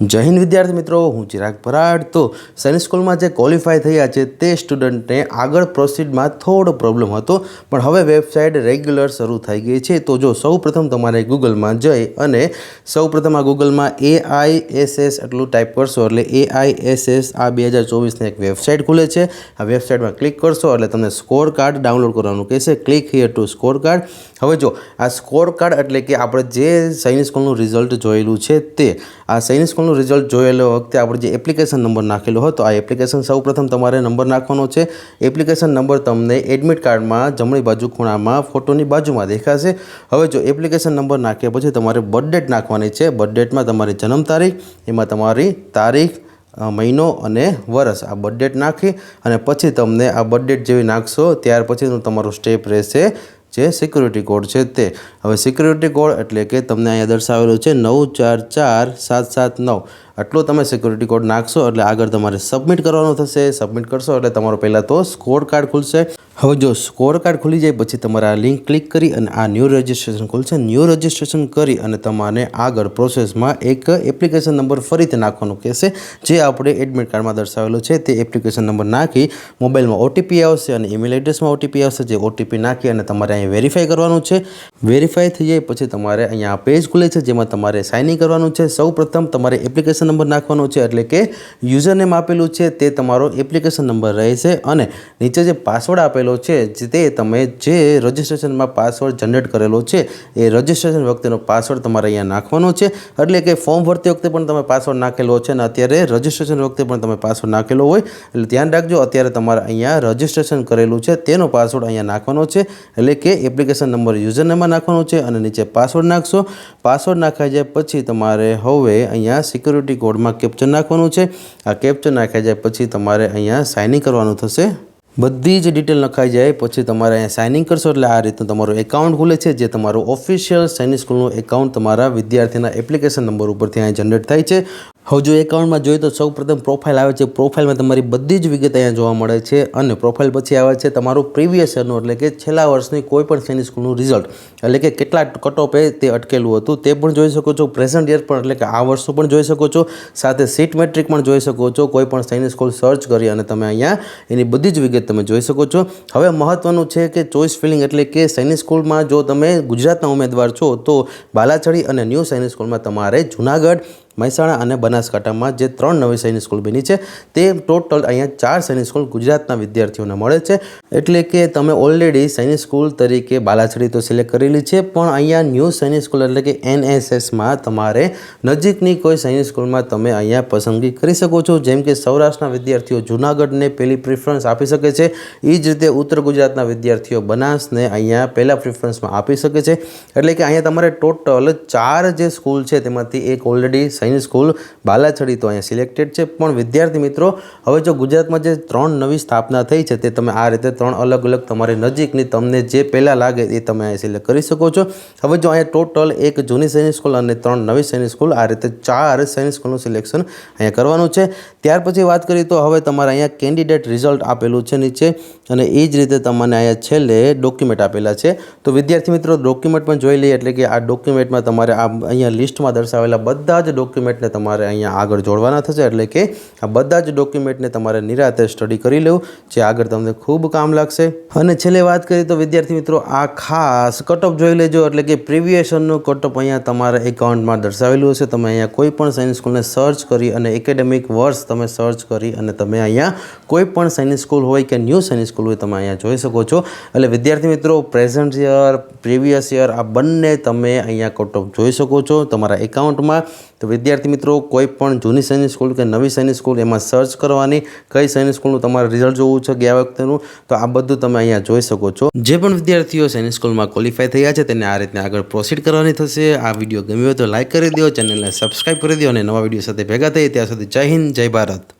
જય હિન્દ વિદ્યાર્થી મિત્રો, હું ચિરાગ પરાડ. તો સૈનિક સ્કૂલમાં જે ક્વોલિફાય થયા છે તે સ્ટુડન્ટને આગળ પ્રોસીડમાં થોડો પ્રોબ્લેમ હતો, પણ હવે વેબસાઇટ રેગ્યુલર શરૂ થઈ ગઈ છે. તો જો સૌ પ્રથમ તમારે ગૂગલમાં જઈ અને સૌ પ્રથમ આ ગૂગલમાં એ આઈ એસ એસ એટલું ટાઈપ કરશો, એટલે એ આઈ એસ એસ આ બે હજાર ચોવીસની એક વેબસાઇટ ખુલે છે. આ વેબસાઇટમાં ક્લિક કરશો, એટલે તમને સ્કોર કાર્ડ ડાઉનલોડ કરવાનું કહેશે. Click here to score card હવે જો આ સ્કોર કાર્ડ એટલે કે આપણે જે સૈનિક સ્કૂલનું રિઝલ્ટ જોયેલું છે તે, આ સૈનિક સ્કૂલનું રિઝલ્ટ જોયેલો વખતે આપણે જે એપ્લિકેશન નંબર નાખેલો હતો, આ એપ્લિકેશન સૌપ્રથમ તમારે નંબર નાખવાનો છે. એપ્લિકેશન નંબર તમને એડમિટ કાર્ડમાં જમણી બાજુ ખૂણામાં ફોટોની બાજુમાં દેખાશે. હવે જો એપ્લિકેશન નંબર નાખ્યા પછી તમારે બર્થ ડેટ નાખવાની છે. બર્થ ડેટમાં તમારી જન્મ તારીખ, એમાં તમારી તારીખ મહિનો અને વર્ષ આ બર્થ ડેટ નાખી અને પછી તમને આ બર્થ ડેટ જેવી નાખશો, ત્યાર પછીનું તમારું સ્ટેપ રહેશે જે સિક્યુરિટી કોડ છે તે. હવે સિક્યુરિટી કોડ એટલે કે તમને અહીંયા દર્શાવેલું છે નવ ચાર ચાર સાત સાત નવ. આટલો તમે સિક્યુરિટી કોડ નાખશો એટલે આગળ તમારે સબમિટ કરવાનો થશે. સબમિટ કરશો એટલે તમારો પહેલાં તો સ્કોર કાર્ડ ખુલશે. હવે જો સ્કોર કાર્ડ ખુલી જાય પછી તમારે આ લિંક ક્લિક કરી અને આ ન્યૂ રજિસ્ટ્રેશન ખુલશે. ન્યૂ રજિસ્ટ્રેશન કરી અને તમારે આગળ પ્રોસેસમાં એક એપ્લિકેશન નંબર ફરીથી નાખવાનું કહેશે, જે આપણે એડમિટ કાર્ડમાં દર્શાવેલો છે. તે એપ્લિકેશન નંબર નાખી મોબાઈલમાં ઓટીપી આવશે અને ઈમેલ એડ્રેસમાં ઓટીપી આવશે, જે ઓટીપી નાખી અને તમારે અહીંયા વેરીફાઈ કરવાનું છે. વેરીફાઈ થઈ જાય પછી તમારે અહીંયા પેજ ખુલે છે, જેમાં તમારે સાઇન ઇન કરવાનું છે. સૌ તમારે એપ્લિકેશન નંબર નાખવાનો છે, એટલે કે યુઝર નેમ આપેલું છે. તે તમારો એપ્લિકેશન નંબર રહેશે અને નીચે જે પાસવર્ડ આપેલો છે, જે તે તમે જે રજિસ્ટ્રેશનમાં પાસવર્ડ જનરેટ કરેલો છે, એ રજિસ્ટ્રેશન વખતેનો પાસવર્ડ તમારે અહીંયા નાખવાનો છે. એટલે કે ફોર્મ ભરતી વખતે પણ તમે પાસવર્ડ નાખેલો છે અને અત્યારે રજિસ્ટ્રેશન વખતે પણ તમે પાસવર્ડ નાખેલો હોય. એટલે ધ્યાન રાખજો, અત્યારે તમારે અહીંયા રજિસ્ટ્રેશન કરેલું છે, તેનો પાસવર્ડ અહીંયા નાખવાનો છે. એટલે કે એપ્લિકેશન નંબર યુઝરનેમાં નાખવાનો છે અને નીચે પાસવર્ડ નાખશો. પાસવર્ડ નાખાઈ જાય પછી તમારે હવે અહીંયા સિક્યુરિટી કોડમાં કેપ્ચર નાખવાનું છે. આ કેપ્ચર નાખાઈ જાય પછી તમારે અહીંયા સાઇનિંગ કરવાનું થશે. બધી જ ડિટેલ નખાઈ જાય, પછી તમારે અહીંયા સાઇનિંગ કરશો એટલે આ રીતનું તમારું એકાઉન્ટ ખુલે છે, જે તમારું ઓફિશિયલ સૈનિક સ્કૂલનું એકાઉન્ટ તમારા વિદ્યાર્થીના એપ્લિકેશન નંબર ઉપરથી અહીંયા જનરેટ થાય છે. હવે જો એકાઉન્ટમાં જોઈએ તો સૌ પ્રથમ પ્રોફાઇલ આવે છે. પ્રોફાઇલમાં તમારી બધી જ વિગત અહીંયા જોવા મળે છે અને પ્રોફાઇલ પછી આવે છે તમારું પ્રીવિયસ યરનું એટલે કે છેલ્લા વર્ષની કોઈ પણ સૈનિક સ્કૂલનું રિઝલ્ટ એટલે કે કેટલા કટઓફે તે અટકેલું હતું. તે પણ જોઈ શકો છો. પ્રેઝન્ટ યર પણ, એટલે કે આ વર્ષનું પણ જોઈ શકો છો. સાથે સીટ મેટ્રિક પણ જોઈ શકો છો. કોઈ પણ સૈનિક સ્કૂલ સર્ચ કરી અને તમે અહીંયા એની બધી જ વિગત તમે જોઈ શકો છો. હવે મહત્ત્વનું છે કે ચોઇસ ફિલિંગ એટલે કે સૈનિક સ્કૂલમાં જો તમે ગુજરાતના ઉમેદવાર છો, તો બાલાછડી અને ન્યૂ સૈનિક સ્કૂલમાં તમારે જુનાગઢ મહેસાણા અને બનાસકાંઠામાં જે ત્રણ નવી સૈનિક સ્કૂલ બની છે, તે ટોટલ અહીંયા ચાર સૈનિક સ્કૂલ ગુજરાતના વિદ્યાર્થીઓને મળે છે. એટલે કે તમે ઓલરેડી સૈનિક સ્કૂલ તરીકે બાલાછડી તો સિલેક્ટ કરેલી છે, પણ અહીંયા ન્યૂ સૈનિક સ્કૂલ એટલે કે એનએસએસમાં તમારે નજીકની કોઈ સૈનિક સ્કૂલમાં તમે અહીંયા પસંદગી કરી શકો છો. જેમ કે સૌરાષ્ટ્રના વિદ્યાર્થીઓ જુનાગઢને પહેલી પ્રિફરન્સ આપી શકે છે. એ જ રીતે ઉત્તર ગુજરાતના વિદ્યાર્થીઓ બનાસને અહીંયા પહેલાં પ્રિફરન્સમાં આપી શકે છે. એટલે કે અહીંયા તમારે ટોટલ ચાર જે સ્કૂલ છે, તેમાંથી એક ઓલરેડી સૈનિક સ્કૂલ બાલાછડી તો અહીંયા સિલેક્ટેડ છે. પણ વિદ્યાર્થી મિત્રો, હવે જો ગુજરાતમાં જે ત્રણ નવી સ્થાપના થઈ છે, તે તમે આ રીતે ત્રણ અલગ અલગ તમારી નજીકની તમને જે પહેલાં લાગે એ તમે અહીંયા સિલેક્ટ કરી શકો છો. હવે જો અહીંયા ટોટલ એક જૂની સૈનિક સ્કૂલ અને ત્રણ નવી સૈનિક સ્કૂલ આ રીતે ચાર સૈનિક સ્કૂલનું સિલેક્શન અહીંયા કરવાનું છે. ત્યાર પછી વાત કરીએ તો હવે તમારે અહીંયા કેન્ડિડેટ રિઝલ્ટ આપેલું છે નીચે અને એ જ રીતે તમને અહીંયા છેલ્લે ડોક્યુમેન્ટ આપેલા છે. તો વિદ્યાર્થી મિત્રો ડોક્યુમેન્ટ પણ જોઈ લઈએ, એટલે કે આ ડોક્યુમેન્ટમાં તમારે આ અહીંયા લિસ્ટમાં દર્શાવેલા બધા જ ડોક્યુમેન્ટને તમારે અહીંયા આગળ જોડવાના થશે, એટલે કે આ બધા જ ડોક્યુમેન્ટને તમારે નિરાતે સ્ટડી કરી લેવું, જે આગળ તમને ખૂબ કામ લાગશે. અને છેલ્લે વાત કરીએ તો વિદ્યાર્થી મિત્રો, આ ખાસ કટઅપ જોઈ લેજો, એટલે કે પ્રીવિયસ કટઅપ અહીંયા તમારા એકાઉન્ટમાં દર્શાવેલું હશે. તમે અહીંયા કોઈ પણ સાયન્સ સ્કૂલને સર્ચ કરી અને એકેડેમિક વર્ષ તમે સર્ચ કરી અને તમે અહીંયા કોઈ પણ સાયન્સ સ્કૂલ હોય કે ન્યૂ સાયન્સ સ્કૂલ હોય, તમે અહીંયા જોઈ શકો છો. એટલે વિદ્યાર્થી મિત્રો પ્રેઝન્ટ યર પ્રીવિયસ યર આ બંને તમે અહીંયા કટઓફ જોઈ શકો છો તમારા એકાઉન્ટમાં તો વિદ્યાર્થી મિત્રો, કોઈ પણ જૂની સૈનિક સ્કૂલ કે નવી સૈનિક સ્કૂલ એમાં સર્ચ કરવાની કઈ સૈનિક સ્કૂલનું તમારે રિઝલ્ટ જોવું છે ગયા વખતેનું, તો આ બધું તમે અહીંયા જોઈ શકો છો. જે પણ વિદ્યાર્થીઓ સૈનિક સ્કૂલમાં ક્વોલિફાય થયા છે તેને આ રીતના આગળ પ્રોસીડ કરવાની થશે. આ વીડિયો ગમ્યો હોય તો લાઇક કરી દો, ચેનલને સબસ્ક્રાઇબ કરી દો અને નવા વીડિયો સાથે ભેગા થઈએ ત્યાં સુધી જય હિન્દ, જય ભારત.